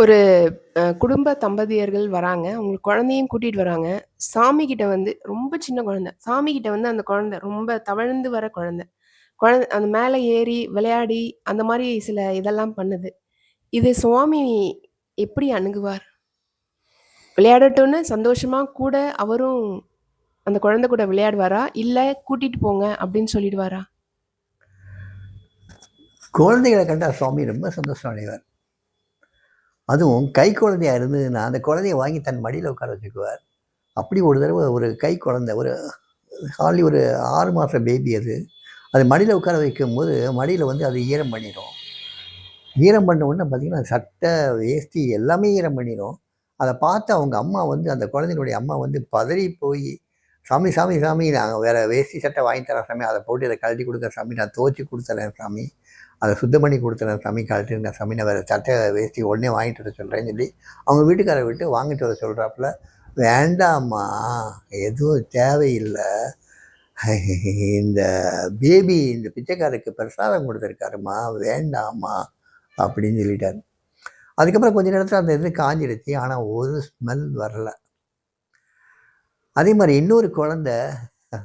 ஒரு குடும்ப தம்பதியர்கள் வராங்க. அவங்க குழந்தையும் கூட்டிட்டு வராங்க. சாமி கிட்ட வந்து ரொம்ப சின்ன குழந்தை. சாமி கிட்ட வந்து அந்த குழந்தை ரொம்ப தவழ்ந்து வர குழந்தை. குழந்த அந்த மேல ஏறி விளையாடி, அந்த மாரி சில இதெல்லாம் பண்ணுது. இது சுவாமி எப்படி அணுகுவார்? விளையாடட்டும்னு சந்தோஷமா கூட அவரும் அந்த குழந்தை கூட விளையாடுவாரா? இல்ல கூட்டிட்டு போங்க அப்படின்னு சொல்லிடுவாரா? குழந்தைகள கண்டா சுவாமி ரொம்ப சந்தோஷம் அடைவார். அதுவும் கை குழந்தையாக இருந்ததுன்னா, அந்த குழந்தைய வாங்கி தன் மடியில் உட்கார வச்சுக்குவார். அப்படி ஒரு தடவை ஒரு கை குழந்தை, ஒரு ஹாலி ஒரு ஆறு மாத பேபி அது. அது மடியில் உட்கார வைக்கும்போது, மடியில் வந்து அது ஈரம் பண்ணிடும் ஈரம் பண்ண உடனே பார்த்தீங்கன்னா, சட்டை, வேஷ்டி எல்லாமே ஈரம் பண்ணிடும் அதை பார்த்து அவங்க அம்மா வந்து அந்த குழந்தையினுடைய அம்மா வந்து பதறி போய் "சாமி, சாமி, சாமி நாங்கள் வேறு வேஷ்டி சட்டை வாங்கி தரேன் சாமி. அதை போட்டு அதை கழட்டி கொடுக்குற சாமி. நான் துவச்சி கொடுத்துறேன் சாமி. அதை சுத்தம் பண்ணி குடுத்துறேன் சாமி. கழட்டிருங்க சாமி. நான் வேறு சட்டை, வேஸ்ட்டி உடனே வாங்கிட்டு வர சொல்கிறேன்னு சொல்லி அவங்க வீட்டுக்காரர விட்டு வாங்கிட்டு வர சொல்கிறாப்புல "வேண்டாம்மா, எதுவும் தேவையில்லை இந்த பேபி இந்த பிச்சைக்காரருக்கு பிரசாதம் கொடுத்துருக்காருமா வேண்டாமா அப்படின்னு சொல்லிட்டார் அதுக்கப்புறம் கொஞ்ச நேரத்தில் அந்த இது காஞ்சிடுச்சு ஆனால் ஒரு ஸ்மெல் வரல. அதே மாதிரி இன்னொரு குழந்தை,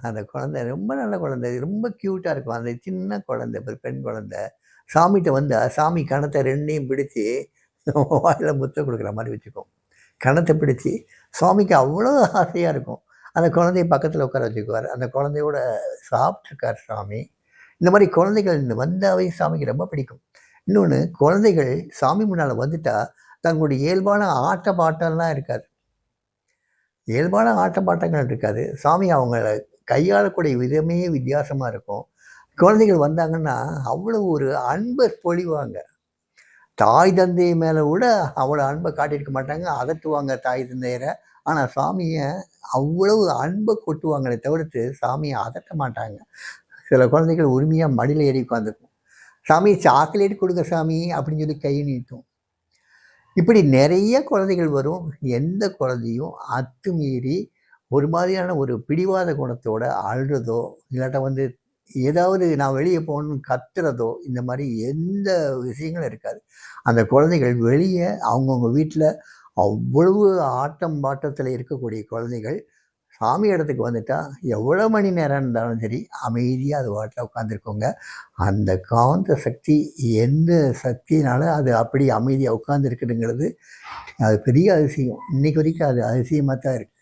அந்த குழந்தை ரொம்ப நல்ல குழந்தை. ரொம்ப க்யூட்டாக இருக்கும். அந்த சின்ன குழந்தை, ஒரு பெண் குழந்தை. சாமிட்ட வந்தால் சாமி கணத்த 2யும் பிடிச்சு வாயில் முத்தம் கொடுக்குற மாதிரி வச்சுக்கும். கணத்தை பிடிச்சி சுவாமிக்கு அவ்வளோ ஆசையாக இருக்கும். அந்த குழந்தைய பக்கத்தில் உட்கார வச்சுக்குவாரு. அந்த குழந்தையோட சாப்பிட்ருக்கார் சாமி. இந்த மாதிரி குழந்தைகள் வந்தாவே சாமிக்கு ரொம்ப பிடிக்கும். இன்னொன்று குழந்தைகள் சாமி முன்னால் வந்துட்டா, தங்களுடைய இயல்பான ஆட்ட பாட்டம்லாம் இருக்காது. இயல்பான ஆட்ட பாட்டங்கள் இருக்காது. சாமி அவங்கள கையாளக்கூடிய விதமே வித்தியாசமாக இருக்கும். குழந்தைகள் வந்தாங்கன்னா, அவ்வளவு ஒரு அன்பை பொழிவாங்க. தாய் தந்தை மேலே கூட அவ்வளோ அன்பை காட்டியிருக்க மாட்டாங்க. அதட்டுவாங்க தாய் தந்தையரை ஆனால் சாமியை அவ்வளவு அன்பை கொட்டுவாங்களே தவிர்த்து, சாமியை அதட்ட மாட்டாங்க. சில குழந்தைகள் உரிமையாக மடியில் ஏறி உட்காந்துக்கும். "சாமி சாக்லேட் கொடுங்க சாமி" அப்படின்னு சொல்லி கை நீட்டும். இப்படி நிறைய குழந்தைகள் வரும். எந்த குழந்தையும் அத்துமீறி ஒரு மாதிரியான ஒரு பிடிவாத குணத்தோட அழுறதோ, இல்லாட்டா வந்து ஏதாவது நான் வெளியே போகணும்னு கத்துறதோ, இந்த மாதிரி எந்த விஷயங்களும் இருக்காது. அந்த குழந்தைகள் வெளியே அவங்கவுங்க வீட்டில் அவ்வளவு ஆட்டம் பாட்டத்தில் இருக்கக்கூடிய குழந்தைகள், சாமி இடத்துக்கு வந்துட்டால் எவ்வளோ மணி நேரம் இருந்தாலும் சரி, அமைதியாக அது வாட்டில் உட்காந்துருக்கோங்க அந்த காந்த சக்தி எந்த சக்தினால அது அப்படி அமைதியாக உட்காந்துருக்குதுங்கிறது அது பெரிய அதிசயம். இன்றைக்கி வரைக்கும் அது அதிசயமாக தான் இருக்குது